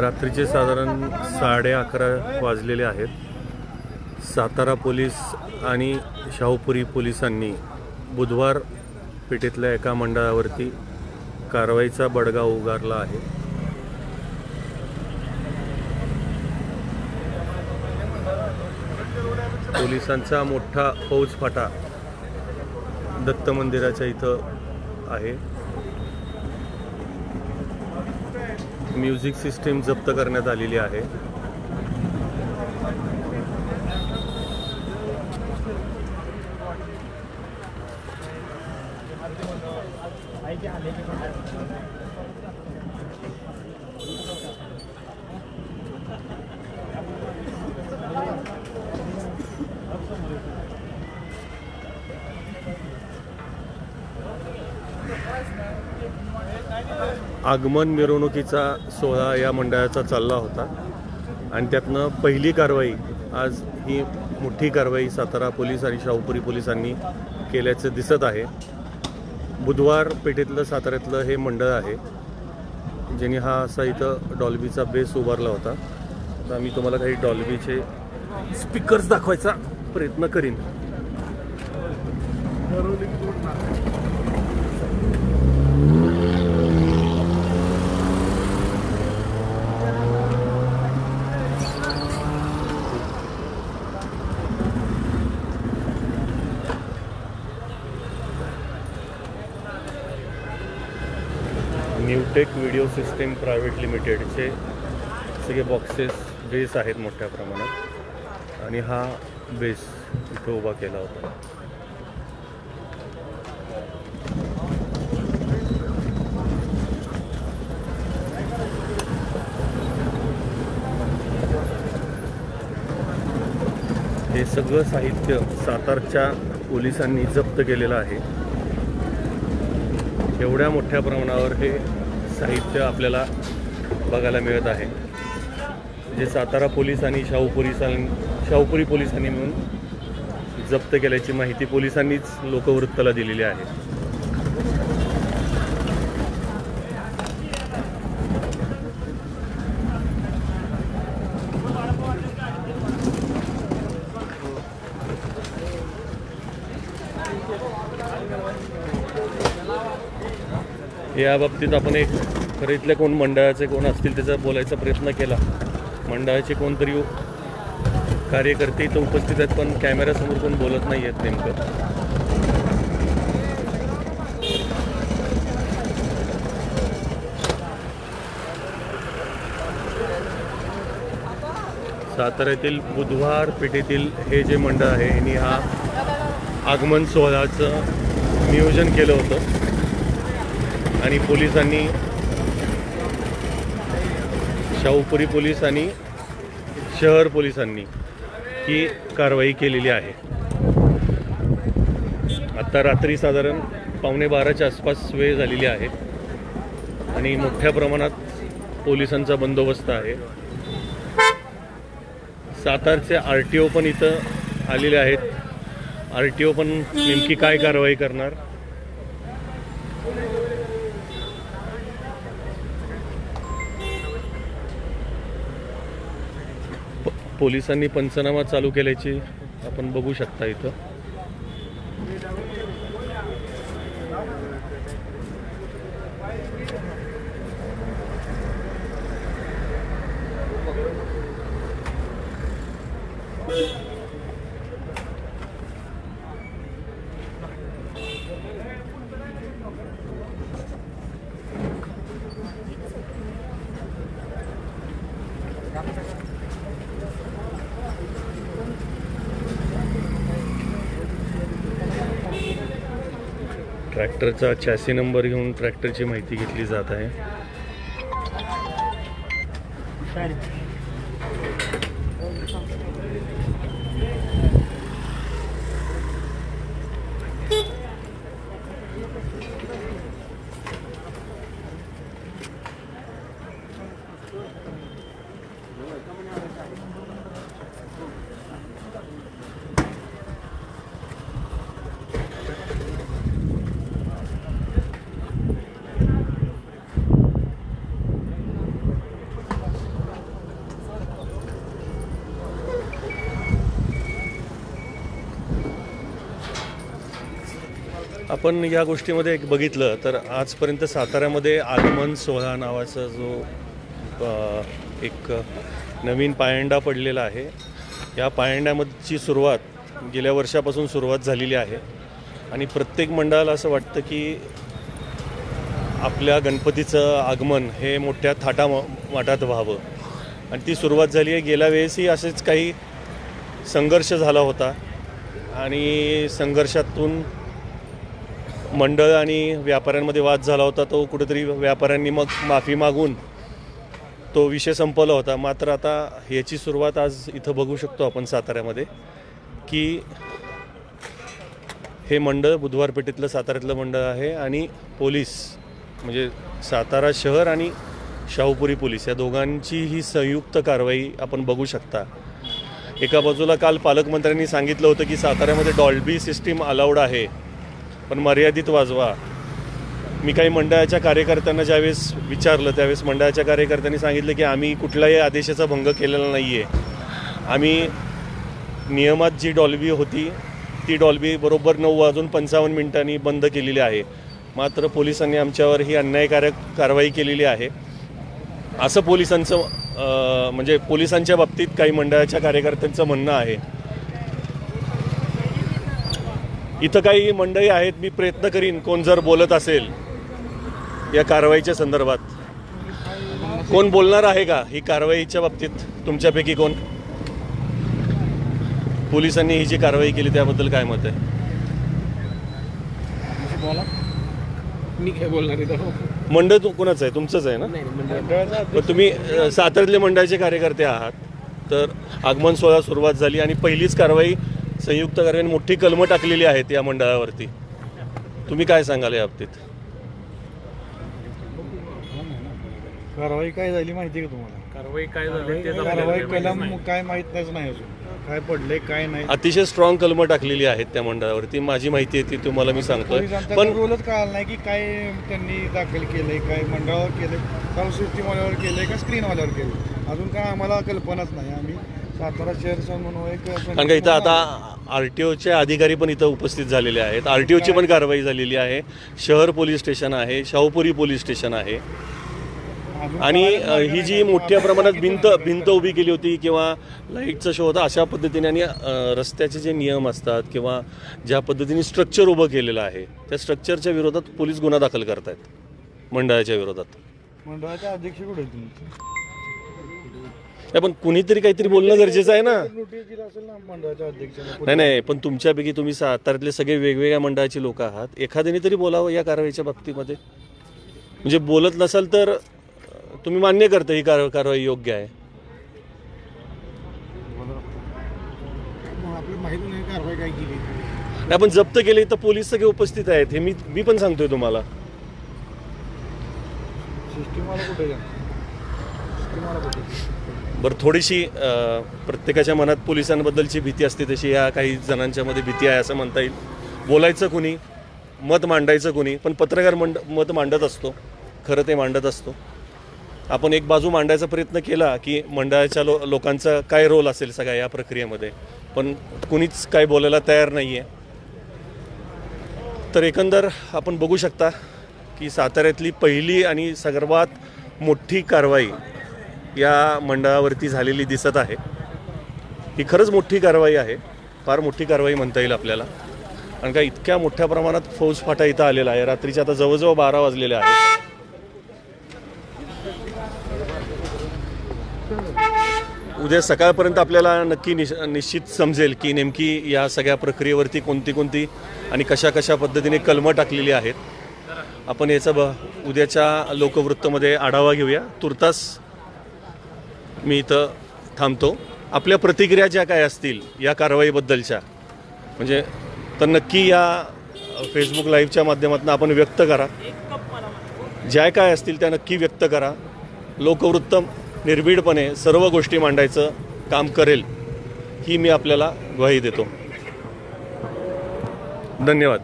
रात्रीचे साधारण साडे अकरा वाजलेले आहेत. सातारा पोलीस आणि शाहूपुरी पोलिसांनी बुधवार पेठेतल्या एका मंडळावरती कारवाईचा बडगा उगारला आहे. पोलिसांचा मोठा फौजफाटा दत्त मंदिराच्या इथं आहे. म्युझिक सिस्टीम जप्त करण्यात आलेली आहे. आगमन मिरवणुकीचा सोहळा या मंडळाचा चालला होता. आणि त्यातनं पहिली कारवाई आज ही मोठी कारवाई सातारा पोलीस आणि शाहूपुरी पोलिसांनी केल्याचं दिसत आहे. बुधवार पेठेतलं साताऱ्यातलं हे मंडळ आहे ज्यांनी हा असा इथं डॉल्बीचा बेस उभारला होता. तर मी तुम्हाला काही डॉल्बीचे स्पीकर्स दाखवायचा प्रयत्न करीन. टेक व्हिडिओ सिस्टीम प्रायव्हेट लिमिटेडचे सगळे बॉक्सेस बेस आहेत मोठ्या प्रमाणात. आणि हा बेस इथं उभा केला होता. हे सगळं साहित्य सातारच्या पोलिसांनी जप्त केलेलं आहे. एवढ्या मोठ्या प्रमाणावर हे साहित्य आपल्याला बघायला मिळत आहे. जे सातारा पोलीस आणि शाहू पोलिसां शाहूपुरी पोलिसांनी मिळून जप्त केल्याची माहिती पोलिसांनीच लोकवृत्ताला दिलेली आहे. या बाबतीत आपण एक खरं इथल्या कोण मंडळाचे कोण असतील त्याचा बोलायचा प्रयत्न केला. मंडळाचे कोणतरी कार्यकर्ते इथं उपस्थित आहेत पण कॅमेऱ्यासमोर कोण बोलत नाही आहेत नेमकं. साताऱ्यातील बुधवार पेठेतील हे जे मंडळ आहे यांनी हा आगमन सोहळ्याचं नियोजन केलं होतं. आणि पोलिसांनी शाहूपुरी पोलीस आणि शहर पोलिसांनी ही कारवाई केलेली आहे. आता रात्री साधारण पावणे बाराच्या आसपास वेळ झालेली आहे आणि मोठ्या प्रमाणात पोलिसांचा बंदोबस्त आहे. सातारचे आर टी ओ पण इथं आलेले आहेत. आर टी ओ पण नेमकी काय कारवाई करणार? पोलिसांनी पंचनामा चालू केल्याची आपण बघू शकता इथं. ट्रॅक्टरचा चॅसी नंबर घेऊन ट्रॅक्टरची माहिती घेतली जात आहे. आपण या गोष्टीमध्ये एक बघितलं तर आजपर्यंत साताऱ्यामध्ये आगमन सोहळा नावाचा जो एक नवीन पायंडा पडलेला आहे. या पायंड्यामधची सुरुवात गेल्या वर्षापासून सुरुवात झालेली आहे. आणि प्रत्येक मंडळाला असं वाटतं की आपल्या गणपतीचं आगमन हे मोठ्या थाटा माटात व्हावं. आणि ती सुरुवात झाली आहे. गेल्या वेळेसही असेच काही संघर्ष झाला होता. आणि संघर्षातून मंडळ आणि व्यापाऱ्यांमध्ये वाद झाला होता तो कुठेतरी व्यापाऱ्यांनी मग माफी मागून तो विषय संपवला होता. मात्र आता याची सुरुवात आज इथं बघू शकतो आपण साताऱ्यामध्ये की हे मंडळ बुधवार पेठेतलं साताऱ्यातलं मंडळ आहे आणि पोलीस म्हणजे सातारा शहर आणि शाहूपुरी पोलीस या दोघांची ही संयुक्त कारवाई आपण बघू शकता. एका बाजूला काल पालकमंत्र्यांनी सांगितलं होतं की साताऱ्यामध्ये डॉल्बी सिस्टीम अलाउड आहे. पण मर्यादित वाजवा. मी काही मंडळाच्या कार्यकर्त्यांना ज्यावेळेस विचारलं त्यावेळेस मंडळाच्या कार्यकर्त्यांनी सांगितलं की आम्ही कुठलाही आदेशाचा भंग केलेला नाही आहे आम्ही नियमात जी डॉल्बी होती ती डॉल्बी बरोबर नऊ वाजून पंचावन्न मिनिटांनी बंद केलेली आहे. मात्र पोलिसांनी आमच्यावर ही अन्यायकारक कारवाई केलेली आहे. असं पोलिसांचं म्हणजे पोलिसांच्या बाबतीत काही मंडळाच्या कार्यकर्त्यांचं म्हणणं आहे. इथं काही मंडळी आहेत मी प्रयत्न करीन कोण जर बोलत असेल या कारवाईच्या संदर्भात. कोण बोलणार आहे का ही कारवाईच्या बाबतीत? तुमच्यापैकी कोण? पोलिसांनी ही जी कारवाई केली त्याबद्दल काय मत आहे? बोला. मी काय बोलणार मंडळ कुणाचं आहे? तुमचंच आहे ना? पण तुम्ही साताऱ्यातले मंडळाचे कार्यकर्ते आहात. तर आगमन सोहळा सुरुवात झाली आणि पहिलीच कारवाई संयुक्त कारवाई मोठी कलमं टाकलेली आहेत या मंडळावरती. तुम्ही काय सांगाल या बाबतीत? कारवाई काय झाली माहिती आहे का तुम्हाला? कारवाई काय झाली ते कारवाई कलम काय माहीत नाहीच नाही अजून. काय पडले काय नाही. अतिशय स्ट्रॉंग कलमं टाकलेली आहेत त्या मंडळावरती. माझी माहिती आहे ती तुम्हाला मी सांगतोय. पण रोलच कळाला नाही की काय त्यांनी दाखल केलंय काय मंडळावर केलंय. साऊंड सिस्टीमवाल्यावर केलंय का स्क्रीनवाल्यावर केलंय? अजून काय आम्हाला कल्पनाच नाही आम्ही. सातारा शहर म्हणून एक कारण का इथं आता आर टी ओचे अधिकारी पण इथं उपस्थित झालेले आहेत. आर टी ओची पण कारवाई झालेली आहे. शहर पोलीस स्टेशन आहे शाहूपुरी पोलीस स्टेशन आहे. आणि अ, ही जी. मोठ्या प्रमाणात भिंत भिंत उभी केली होती किंवा लाईटचा शो होता अशा पद्धतीने आणि अ, रस्त्याचे जे नियम असतात किंवा ज्या पद्धतीने स्ट्रक्चर उभं केलेलं आहे त्या स्ट्रक्चरच्या विरोधात पोलीस गुन्हा दाखल करतायत. मंडळाच्या विरोधात. मंडळाचे अध्यक्ष कुठे आहेत तुम्ही? नाही, पण कुणीतरी काहीतरी बोलणं गरजेचं आहे ना. नोटीस दिला असेल ना मंडळाच्या अध्यक्षाला. नाही नाही पण तुमच्यापैकी तुम्ही साताऱ्यातले सगळे वेगवेगळ्या मंडळाची लोक आहात. एखाद्याने तरी बोलावं या कारवाईच्या बाबतीमध्ये. म्हणजे बोलत नसाल तर तुम्ही मान्य करता ही कार कारवाई योग्य आहे. मग आपल्याला माहिती नाही कारवाई काय केली. नाही पण जप्त केले तर पोलीस सगळे उपस्थित आहेत हे मी मी पण सांगतोय तुम्हाला. कुठे कुठे बरं थोडीशी प्रत्येकाच्या मनात पोलिसांबद्दलची भीती असते तशी या काही जणांच्या मध्ये भीती आहे असं म्हणता येईल. बोलायचं कुणी मत मांडायचं कुणी पण पत्रकार मंड मत मांडत असतो. खरं ते मांडत असतो. आपण एक बाजू मांडायचा प्रयत्न केला की मंडळाच्या लो लोकांचा काय रोल असेल सगळ्या या प्रक्रियेमध्ये? पण कुणीच काय बोलायला तयार नाही आहे तर एकंदर आपण बघू शकता की साताऱ्यातली पहिली आणि सर्वात मोठी कारवाई या मंडळावरती झालेली दिसत आहे. ही खरंच मोठी कारवाई आहे. फार मोठी कारवाई म्हणता येईल आपल्याला. कारण का इतक्या मोठ्या प्रमाणात फौजफाटा इथं आलेला आहे. रात्रीच्या आता जवळजवळ बारा वाजलेले आहेत. उद्या सकाळपर्यंत आपल्याला नक्की निश निश्चित समजेल की नेमकी या सगळ्या प्रक्रियेवरती कोणती कोणती आणि कशा कशा पद्धतीने कलमं टाकलेली आहेत. आपण याचा ब उद्याच्या लोकवृत्तमध्ये आढावा घेऊया. तुर्तास मी इथं थांबतो. आपल्या प्रतिक्रिया ज्या काय असतील या कारवाईबद्दलच्या म्हणजे तर नक्की या फेसबुक लाईव्हच्या माध्यमातून आपण व्यक्त करा. ज्या काय असतील त्या नक्की व्यक्त करा. लोकवृत्त निर्भीडपणे सर्व गोष्टी मांडायचं काम करेल ही मी आपल्याला ग्वाही देतो. धन्यवाद.